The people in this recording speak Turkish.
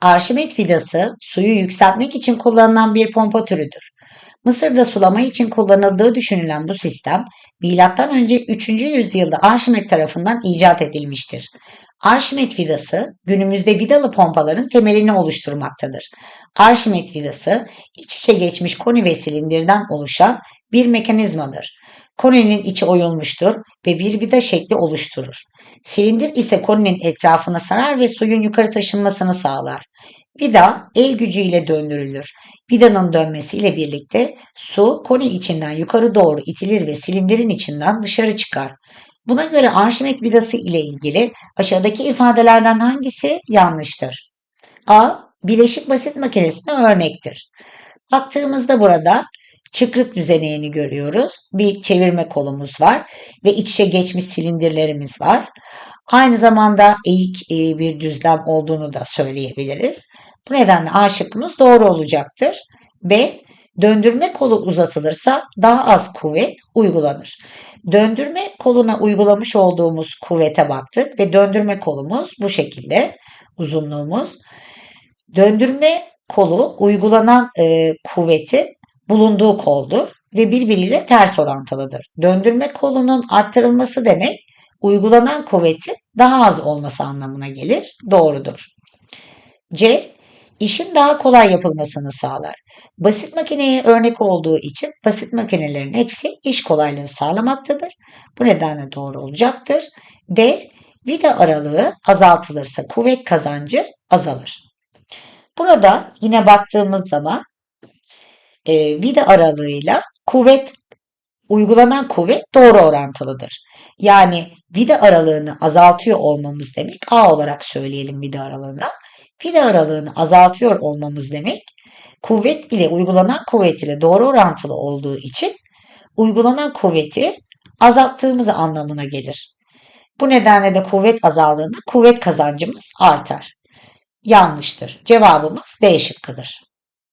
Arşimet vidası suyu yükseltmek için kullanılan bir pompa türüdür. Mısır'da sulama için kullanıldığı düşünülen bu sistem M.Ö. 3. yüzyılda Arşimet tarafından icat edilmiştir. Arşimet vidası günümüzde vidalı pompaların temelini oluşturmaktadır. Arşimet vidası iç içe geçmiş koni ve silindirden oluşan bir mekanizmadır. Koninin içi oyulmuştur ve bir vida şekli oluşturur. Silindir ise koninin etrafını sarar ve suyun yukarı taşınmasını sağlar. Vida el gücüyle döndürülür. Vidanın dönmesiyle birlikte su koni içinden yukarı doğru itilir ve silindirin içinden dışarı çıkar. Buna göre Arşimet vidası ile ilgili aşağıdaki ifadelerden hangisi yanlıştır? A. Bileşik basit makinesine örnektir. Baktığımızda burada çıkrık düzeneğini görüyoruz. Bir çevirme kolumuz var ve iç içe geçmiş silindirlerimiz var. Aynı zamanda eğik e, bir düzlem olduğunu da söyleyebiliriz. Bu nedenle A şıkkımız doğru olacaktır. B. Döndürme kolu uzatılırsa daha az kuvvet uygulanır. Döndürme koluna uygulamış olduğumuz kuvvete baktık ve döndürme kolumuz bu şekilde uzunluğumuz. Döndürme kolu uygulanan e, kuvvetin bulunduğu koldur ve birbiriyle ters orantılıdır. Döndürme kolunun arttırılması demek uygulanan kuvvetin daha az olması anlamına gelir. Doğrudur. C. İşin daha kolay yapılmasını sağlar. Basit makineye örnek olduğu için basit makinelerin hepsi iş kolaylığı sağlamaktadır. Bu nedenle doğru olacaktır. D. Vida aralığı azaltılırsa kuvvet kazancı azalır. Burada yine baktığımız zaman e, vida aralığıyla kuvvet uygulanan kuvvet doğru orantılıdır. Yani vida aralığını azaltıyor olmamız demek A olarak söyleyelim vida aralığına. Vida aralığını azaltıyor olmamız demek kuvvet ile uygulanan kuvvet ile doğru orantılı olduğu için uygulanan kuvveti azalttığımız anlamına gelir. Bu nedenle de kuvvet azaldığında kuvvet kazancımız artar. Yanlıştır. Cevabımız D şıkkıdır.